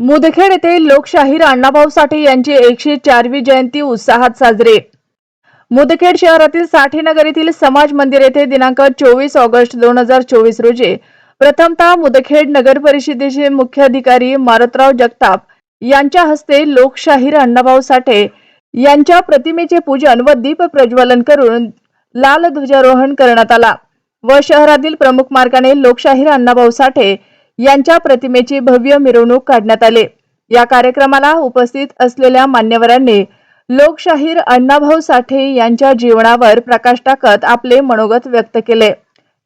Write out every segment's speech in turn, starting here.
मुदखेड येथे लोकशाहीर अण्णाभाऊ साठे यांची एकशे चारवी जयंती उत्साहात साजरी. मुदखेड शहरातील साठेनगर येथील समाज मंदिर येथे दिनांक चोवीस ऑगस्ट दोन हजार चोवीस रोजी प्रथमतः मुदखेड नगर परिषदेचे मुख्याधिकारी मारुतराव जगताप यांच्या हस्ते लोकशाहीर अण्णाभाऊ साठे यांच्या प्रतिमेचे पूजन व दीप प्रज्वलन करून लाल ध्वजारोहण करण्यात आला व शहरातील प्रमुख मार्गाने लोकशाहीर अण्णाभाऊ साठे यांच्या प्रतिमेची भव्य मिरवणूक काढण्यात आली. या कार्यक्रमाला उपस्थित असलेल्या मान्यवरांनी लोकशाहीर अण्णाभाऊ साठे यांच्या जीवनावर प्रकाश टाकत आपले मनोगत व्यक्त केले.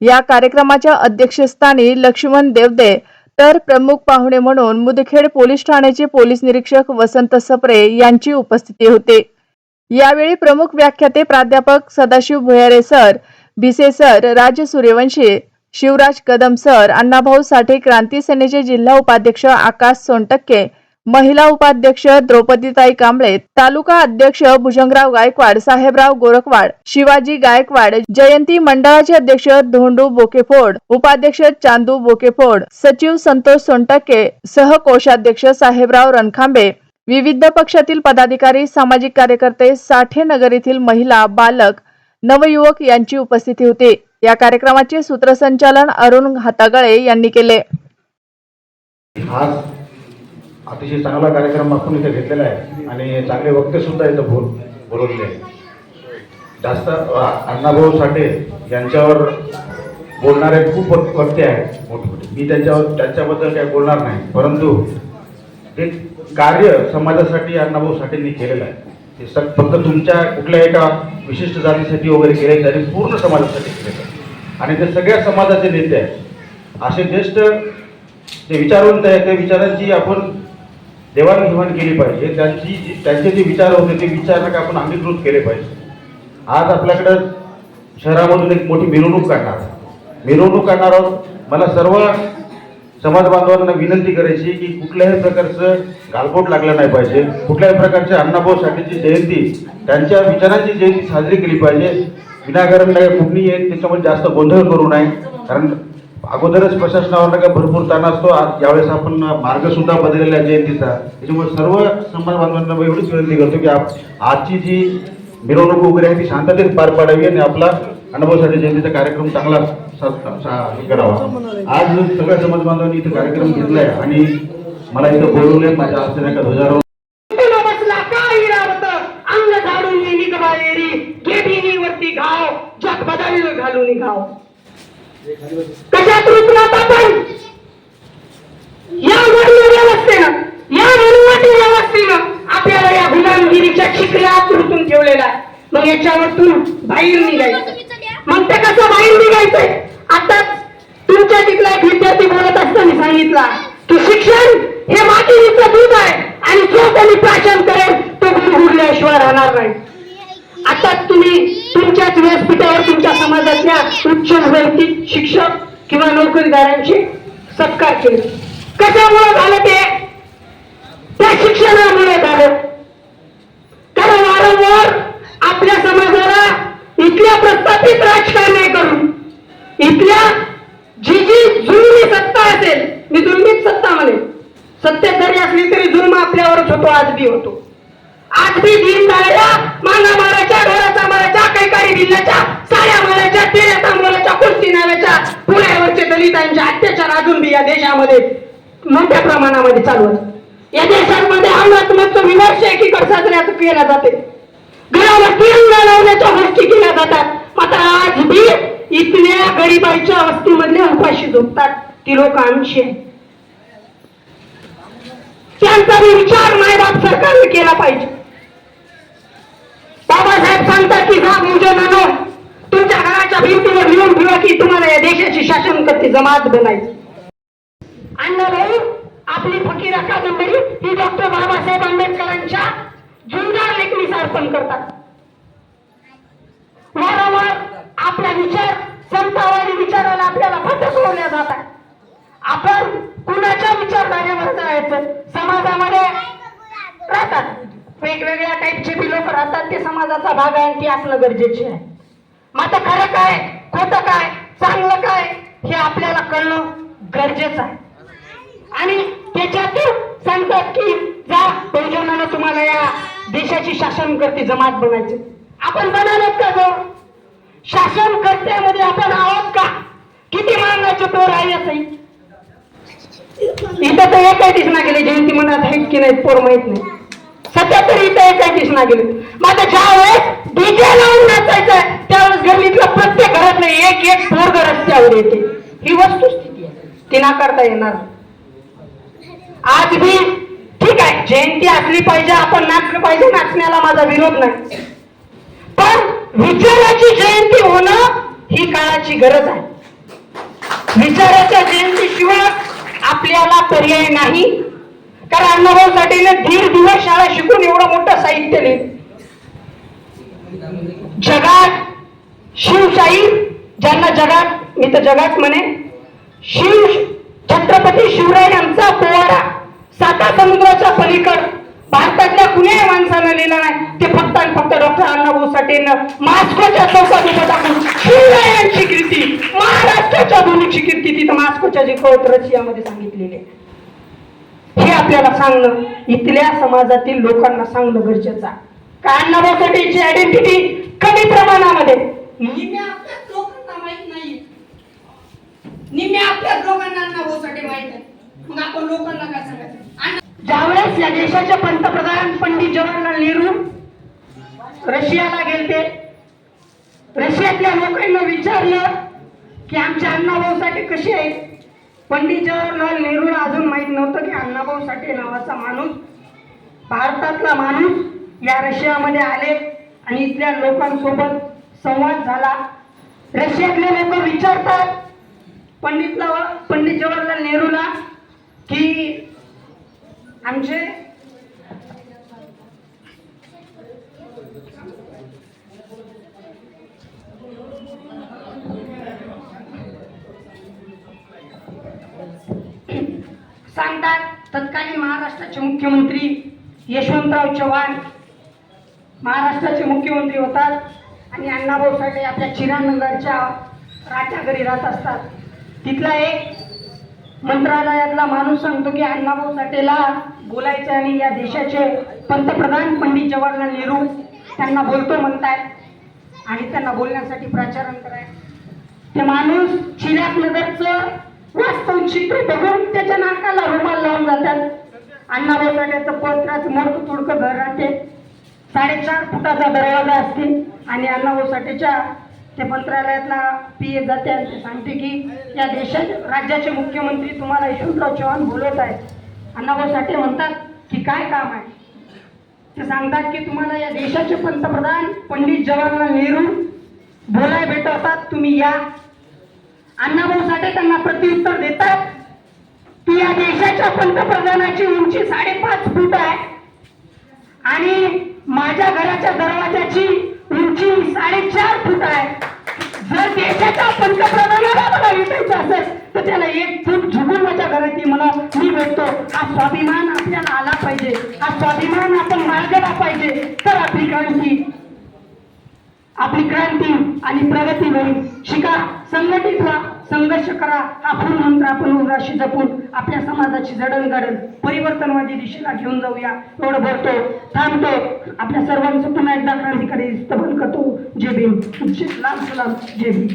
या कार्यक्रमाच्या अध्यक्षस्थानी लक्ष्मण देवदे तर प्रमुख पाहुणे म्हणून मुदखेड पोलीस ठाण्याचे पोलीस निरीक्षक वसंत सप्रे यांची उपस्थिती होती. यावेळी प्रमुख व्याख्याते प्राध्यापक Sadashiv Bhuyare sir Bhise sir Raj Suryavanshi Shivraj Kadam sir Annabhau Sathe क्रांती सेनेचे जिल्हा उपाध्यक्ष आकाश सोनटक्के महिला उपाध्यक्ष द्रौपदीताई कांबळे तालुका अध्यक्ष भुजंगराव गायकवाड साहेबराव गोरखवाड शिवाजी गायकवाड जयंती मंडळाचे अध्यक्ष धोंडू बोकेफोड उपाध्यक्ष चांदू बोकेफोड सचिव संतोष सोनटक्के सहकोषाध्यक्ष साहेबराव रणखांबे विविध पक्षातील पदाधिकारी सामाजिक कार्यकर्ते साठे नगर येथील महिला बालक नवयुवक यांची उपस्थिती होती. या कार्यक्रमाचे सूत्रसंचालन अरुण हातागळे यांनी केले. आज अतिशय चांगला कार्यक्रम आपण इथे घेतलेला आहे आणि चांगले वक्ते सुद्धा इथं बोल बोलवलेले आहे जास्त अण्णाभाऊ साठे यांच्यावर बोलणारे खूप वक्ते आहेत मोठमोठे. मी त्यांच्यावर त्यांच्याबद्दल काही बोलणार नाही. परंतु ते कार्य समाजासाठी अण्णाभाऊ साठेंनी केलेलं आहे ते फक्त तुमच्या कुठल्या एका विशिष्ट जातीसाठी वगैरे केले त्यांनी पूर्ण समाजासाठी केलेलं आहे. आणि ते सगळ्या समाजाचे नेते आहेत. असे ज्येष्ठ जे विचारवंत आहेत त्या विचारांची आपण देवाणघेवाण केली पाहिजे. त्यांची त्यांचे जे विचार होते ते विचार आपण अंगीकृत केले पाहिजे. आज आपल्याकडं शहरामधून एक मोठी मिरवणूक काढणार मिरवणूक काढणार आहोत. मला सर्व समाज बांधवांना विनंती करायची की कुठल्याही प्रकारचं गालबोट लागलं नाही पाहिजे. कुठल्याही प्रकारच्या अण्णाभाऊ साठेची जयंती त्यांच्या विचारांची जयंती साजरी केली पाहिजे. विनाकारण काही कुठली येईल त्याच्यामध्ये जास्त गोंधळ करू नये. कारण अगोदरच प्रशासनावर काय भरपूर ताण असतो. आज यावेळेस आपण मार्गसुद्धा बदललेला आहे जयंतीचा. त्याच्यामुळे सर्व समाज बांधवांना एवढीच विनंती करतो की आजची जी मिरवणूक वगैरे आहे ती शांततेत पार पाडावी आणि आपला अनुभवासाठी जयंतीचा कार्यक्रम चांगला हे करावा. आज सगळ्या समाज बांधवांनी इथं कार्यक्रम घेतलाय आणि मला इथं बोलवलंय. माझ्या हस्ते नाही का ध्वजारोहण बदल घालून घाव कशात रुतलात आपण? या वर्ण व्यवस्थेनं या वनवाटी व्यवस्थेनं आपल्याला या गुलामगिरीच्या शिकऱ्यात रुतून ठेवलेला आहे मग याच्यावरतून बाहेर निघायचं. मग ते कसं बाहेर निघायचंय? आता तुमच्या तिथला एक विद्यार्थी बोलत असताना सांगितला की शिक्षण हे मातीचं दूध आहे आणि जो कोणी प्राशन करेल तो गुरुहुरल्याशिवाय राहणार नाही. आता तुम्ही तुमच्याच व्यासपीठावर तुमच्या समाजातल्या उच्च वैयक्तिक शिक्षक किंवा नोकरीदारांशी सत्कार केले. कशामुळे झालं ते? त्या शिक्षणामुळे झालं. कारण वारंवार आपल्या समाजाला इथल्या प्रस्थापित राजकारणी करून इथल्या जी जी जुलमी सत्ता असेल मी जुलमीच सत्ता म्हणेन. सत्तेत जरी असली तरी जुलम आपल्यावरच होतो आज बी होतो. आज बी दिन झालेल्या माना घराचा डोळ्याचा काही काही दिल्याच्या साऱ्या माराच्या तेऱ्याचा मोलाच्या कुस्ती नाव्याच्या पुण्यावरचे दलितांचे अत्याचार अजून बी या देशामध्ये मोठ्या प्रमाणामध्ये चालू आहेत. या देशांमध्ये अनात्मक विमर्श एकीकडे साजऱ्या केला जाते. घराला तिरंगा लावण्याच्या गोष्टी केल्या जातात. मात्र आज बी इथल्या गरीबाईच्या वस्तीमधल्या उपाशी झोपतात ती लोक आमची त्यांचा विचार मायबाप सरकारने केला पाहिजे. सांगता की जा मुजनानो तुमच्या घराच्या भिंतीवर लिहून ठेवा की तुम्हाला या देशाची शासन करते जमात बनायची. अण्णाभाऊ आपली फकीरा कादंबरी ही डॉक्टर बाबा आंबेडकरांच्या जुंजार लेखणीस अर्पण करतात वारंवार आपला विचार समतावादी विचाराला आपल्याला फटकवल्या जातात आपण कुणाच्या विचारधारेवर जायचं समाजामध्ये राहतात वेगवेगळ्या टाईपचे बी लोक राहतात ते समाजाचा भाग आहे आणि ते असणं गरजेचे आहे. मात्र खरं काय खोटं काय चांगलं काय हे आपल्याला कळणं गरजेचं आहे. आणि त्याच्यातून या देशाची शासनकर्ती जमात बनायची. आपण बनालोत का गो? शासनकर्त्यामध्ये आपण आहोत का? किती मानाचे तोर आहे असं इथं तर एकही दिसना गेले जयंती मनात आहेत की नाही पोर माहीत नाही सध्या तरी इथं एकही दिसना गेले. माझं ज्या वेळेस डीजे लावून नाचायचं त्यावेळेस गल्लीतलं प्रत्येक घरातलं एक एक पोरग रस्त्यावर येते. ही वस्तुस्थिती आहे. ती नाकारता येणार आज भी ठीक आहे जयंती असली पाहिजे आपण नाचलं पाहिजे नाचण्याला माझा विरोध नाही. पण विचाराची जयंती होणं ही काळाची गरज आहे. विचाराच्या जयंतीशिवाय आपल्याला पर्याय नाही. कारण अण्णाभाऊ साठेने दीड दिवस शाळा शिकून एवढं मोठं साहित्य लिहिलं जगात शिवशाही ज्यांना जगात मी तर जगात म्हणे शिव छत्रपती शिवराय यांचा पोवाडा साता समुद्राच्या पलीकड भारतातल्या कुण्याही माणसानं लिहिला नाही. ते फक्त आणि फक्त डॉक्टर अण्णाभाऊ साठेनं मास्कोच्या चौकात उभं टाकून शिवरायांची कीर्ती महाराष्ट्राच्या दोन्हीची कीर्ती तिथं मास्कोच्या जे कळत रशियामध्ये सांगितलेली. आहे हे आपल्याला सांगणं इथल्या समाजातील लोकांना सांगणं गरजेचं आहे. का अण्णाभाऊ साठेची आयडेंटिटी कमी प्रमाणामध्ये. आपल्याच लोकांना माहीत नाही. निम्म्या आपल्याच लोकांना अण्णाभाऊसाठी माहीत आहे मग आपण लोकांना काय सांगायचं? अण्णा ज्यावेळेस या देशाचे पंतप्रधान पंडित जवाहरलाल नेहरू रशियाला गेलते रशियातल्या लोकांना विचारलं की आमच्या अण्णाभाऊ साठे कसे आहेत? पंडित जवाहरलाल नेहरूला अजून माहीत नव्हतं की अण्णाभाऊ साठे नावाचा माणूस भारतातला माणूस या रशियामध्ये आले आणि इथल्या लोकांसोबत संवाद झाला. रशियातले लोक विचारतात पंडितला पंडित जवाहरलाल नेहरूला की आमचे तत्कालीन महाराष्ट्राचे मुख्यमंत्री यशवंतराव चव्हाण महाराष्ट्राचे मुख्यमंत्री होतात आणि अण्णाभाऊ साठे आपल्या चिरानगरच्या राजा घरी राहत असतात. तिथला एक मंत्रालयातला माणूस सांगतो की अण्णाभाऊ साठेला बोलायचं आणि या देशाचे पंतप्रधान पंडित जवाहरलाल नेहरू त्यांना बोलतो म्हणताय आणि त्यांना बोलण्यासाठी प्राचारण कराय ते माणूस चिराक नगरचं वास्तव चित्र बघून त्याच्या नाकाला रुमाल लावून जातात. अण्णाभाऊ साठेचं पत्राचं मोठं तुडकं घर राहते. साडेचार फुटाचा दरवाजा असते आणि अण्णाभाऊ साठेच्या त्या मंत्रालयातला पी ए जाते आणि ते सांगते की या देशात राज्याचे मुख्यमंत्री तुम्हाला यशवंतराव चव्हाण बोलवत आहेत. अण्णाभाऊ साठे म्हणतात की काय काम आहे? ते सांगतात की तुम्हाला या देशाचे पंतप्रधान पंडित जवाहरलाल नेहरू बोलाय भेटवतात तुम्ही या. अण्णाभाऊ साठे त्यांना प्रत्युत्तर देतात की या देशाच्या पंतप्रधानाची उंची साडेपाच फूट आहे. आणि माझ्या घराच्या दरवाजाची उंची साडेचार फूट आहे. जर देशाच्या पंतप्रधानाला मला भेटायचं असेल तर त्याला एक फूट झुकून माझ्या घरात मला मी भेटतो. हा स्वाभिमान आपल्याला आला पाहिजे. हा स्वाभिमान आपण बाळगला पाहिजे. तर आपली आपली क्रांती आणि प्रगती होईल. शिका संघटित व्हा संघर्ष करा. हा फुल मंत्र आपण उराशी जपून आपल्या समाजाची जडणघडण परिवर्तनवादी दिशेला घेऊन जाऊया. एवढं भरतो थांबतो. आपल्या सर्वांचं पुन्हा एकदा क्रांतिकारी स्तवन करतो. जय भीम. लाल सलाम जय भीम.